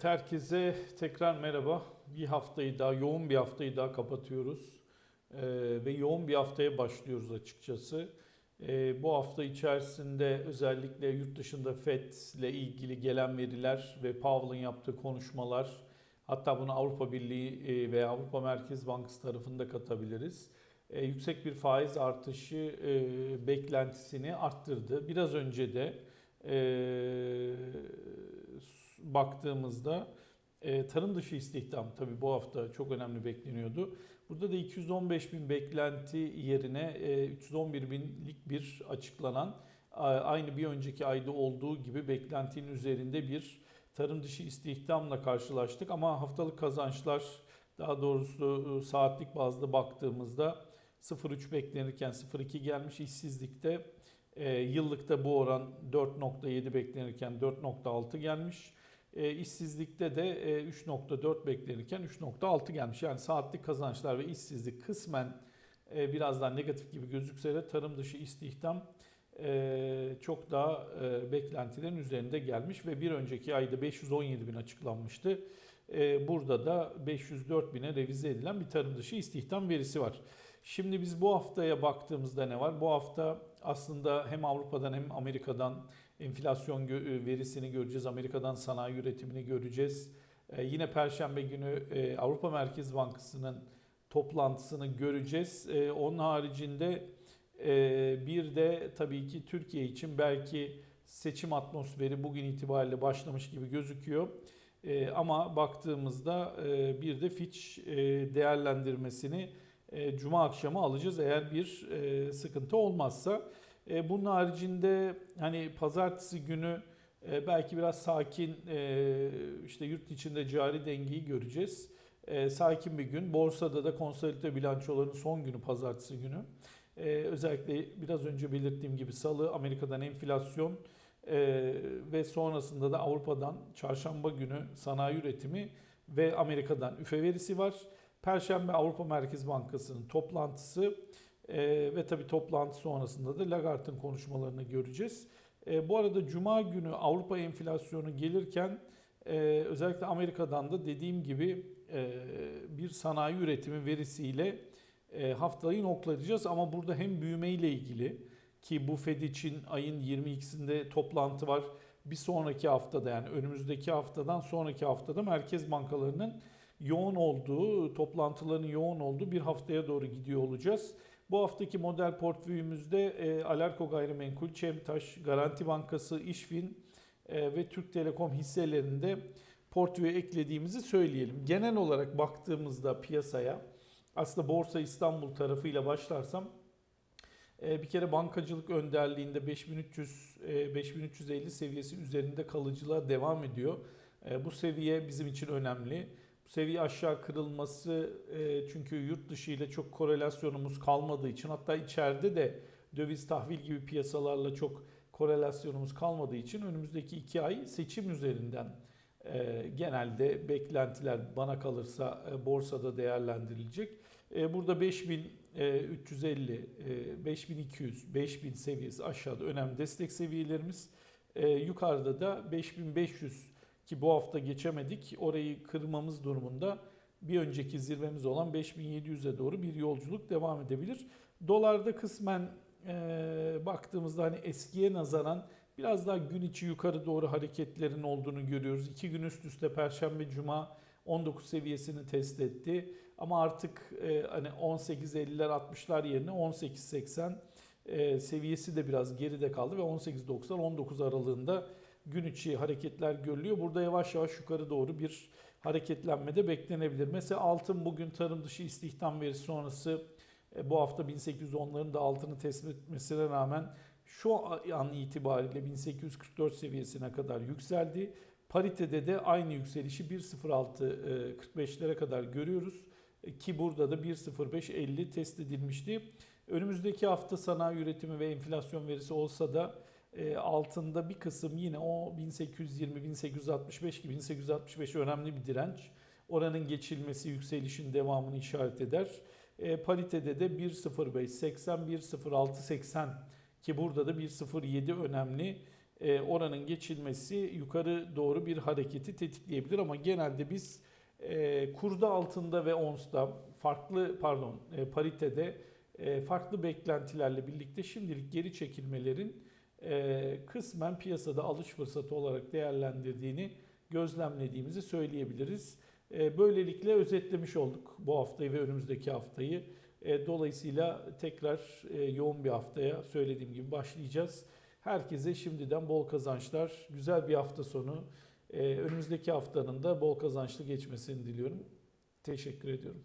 Evet herkese tekrar merhaba. Bir haftayı daha, yoğun bir haftayı daha kapatıyoruz. Ee, ve yoğun bir haftaya başlıyoruz açıkçası. Ee, bu hafta içerisinde özellikle yurt dışında FED ile ilgili gelen veriler ve Powell'ın yaptığı konuşmalar, hatta bunu Avrupa Birliği e, veya Avrupa Merkez Bankası tarafında katabiliriz. Ee, yüksek bir faiz artışı e, beklentisini arttırdı. Biraz önce de e, baktığımızda e, tarım dışı istihdam tabii bu hafta çok önemli bekleniyordu. Burada da 215 bin beklenti yerine e, 311 binlik bir açıklanan aynı bir önceki ayda olduğu gibi beklentinin üzerinde bir tarım dışı istihdamla karşılaştık. Ama haftalık kazançlar daha doğrusu e, saatlik bazda baktığımızda 0.3 beklenirken 0.2 gelmiş işsizlikte e, yıllıkta bu oran 4.7 beklenirken 4.6 gelmiş. E, işsizlikte de e, 3.4 beklenirken 3.6 gelmiş. Yani saatlik kazançlar ve işsizlik kısmen e, biraz daha negatif gibi gözükse de tarım dışı istihdam e, çok daha e, beklentilerin üzerinde gelmiş ve bir önceki ayda 517 bin açıklanmıştı. E, burada da 504 bine revize edilen bir tarım dışı istihdam verisi var. Şimdi biz bu haftaya baktığımızda ne var? Bu hafta aslında hem Avrupa'dan hem Amerika'dan enflasyon gö- verisini göreceğiz. Amerika'dan sanayi üretimini göreceğiz. Ee, yine Perşembe günü e, Avrupa Merkez Bankası'nın toplantısını göreceğiz. Onun haricinde e, bir de tabii ki Türkiye için belki seçim atmosferi bugün itibariyle başlamış gibi gözüküyor. Ama baktığımızda e, bir de Fitch e, değerlendirmesini e, Cuma akşamı alacağız eğer bir e, sıkıntı olmazsa. E, bunun haricinde hani pazartesi günü e, belki biraz sakin e, işte yurt içinde cari dengeyi göreceğiz. Sakin bir gün. Borsada da konsolide bilançoların son günü pazartesi günü. Özellikle biraz önce belirttiğim gibi salı Amerika'dan enflasyon ve sonrasında da Avrupa'dan çarşamba günü sanayi üretimi ve Amerika'dan üfe verisi var. Perşembe Avrupa Merkez Bankası'nın toplantısı e, ve tabii toplantı sonrasında da Lagarde'ın konuşmalarını göreceğiz. E, bu arada Cuma günü Avrupa enflasyonu gelirken e, özellikle Amerika'dan da dediğim gibi e, bir sanayi üretimi verisiyle e, haftayı noktalayacağız. Ama burada hem büyüme ile ilgili ki bu Fed için ayın 22'sinde toplantı var. Bir sonraki haftada yani önümüzdeki haftadan sonraki haftada merkez bankalarının yoğun olduğu, toplantıların yoğun olduğu bir haftaya doğru gidiyor olacağız. Bu haftaki model portföyümüzde e, Alarko Gayrimenkul, Çemtaş, Garanti Bankası, İşfin e, ve Türk Telekom hisselerinde portföye eklediğimizi söyleyelim. Genel olarak baktığımızda piyasaya aslında Borsa İstanbul tarafıyla başlarsam e, bir kere bankacılık önderliğinde 5300 e, 5350 seviyesi üzerinde kalıcılığa devam ediyor. E, Bu seviye bizim için önemli. Seviye aşağı kırılması e, çünkü yurt dışı ile çok korelasyonumuz kalmadığı için hatta içeride de döviz tahvil gibi piyasalarla çok korelasyonumuz kalmadığı için önümüzdeki iki ay seçim üzerinden e, genelde beklentiler bana kalırsa e, borsada değerlendirilecek. E, burada 5350, e, 5200, 5000 seviyesi aşağıda önemli destek seviyelerimiz. E, yukarıda da 5500 ki bu hafta geçemedik. Orayı kırmamız durumunda bir önceki zirvemiz olan 5700'e doğru bir yolculuk devam edebilir. Dolarda kısmen e, baktığımızda hani eskiye nazaran biraz daha gün içi yukarı doğru hareketlerin olduğunu görüyoruz. İki gün üst üste Perşembe Cuma 19 seviyesini test etti. Ama artık e, hani 18.50'ler 60'lar yerine 18.80 e, seviyesi de biraz geride kaldı ve 18.90-19 aralığında gün içi hareketler görülüyor. Burada yavaş yavaş yukarı doğru bir hareketlenme de beklenebilir. Mesela altın bugün tarım dışı istihdam verisi sonrası e, bu hafta 1810'ların da altını tespit etmesine rağmen şu an itibariyle 1844 seviyesine kadar yükseldi. Paritede de aynı yükselişi 1.06 45'lere kadar görüyoruz E, ki burada da 1.0550 test edilmişti. Önümüzdeki hafta sanayi üretimi ve enflasyon verisi olsa da e, altında bir kısım yine o 1820 1865 gibi 1865 önemli bir direnç. Oranın geçilmesi yükselişin devamını işaret eder. E, paritede de 1.05 80 1.06 80 ki burada da 1.07 önemli. e, oranın geçilmesi yukarı doğru bir hareketi tetikleyebilir ama genelde biz e, kurda altında ve onsta farklı pardon e, paritede e, farklı beklentilerle birlikte şimdilik geri çekilmelerin e, kısmen piyasada alış fırsatı olarak değerlendirdiğini gözlemlediğimizi söyleyebiliriz. E, Böylelikle özetlemiş olduk bu haftayı ve önümüzdeki haftayı. E, Dolayısıyla tekrar e, yoğun bir haftaya söylediğim gibi başlayacağız. Herkese şimdiden bol kazançlar, güzel bir hafta sonu. e, Önümüzdeki haftanın da bol kazançlı geçmesini diliyorum. Teşekkür ediyorum.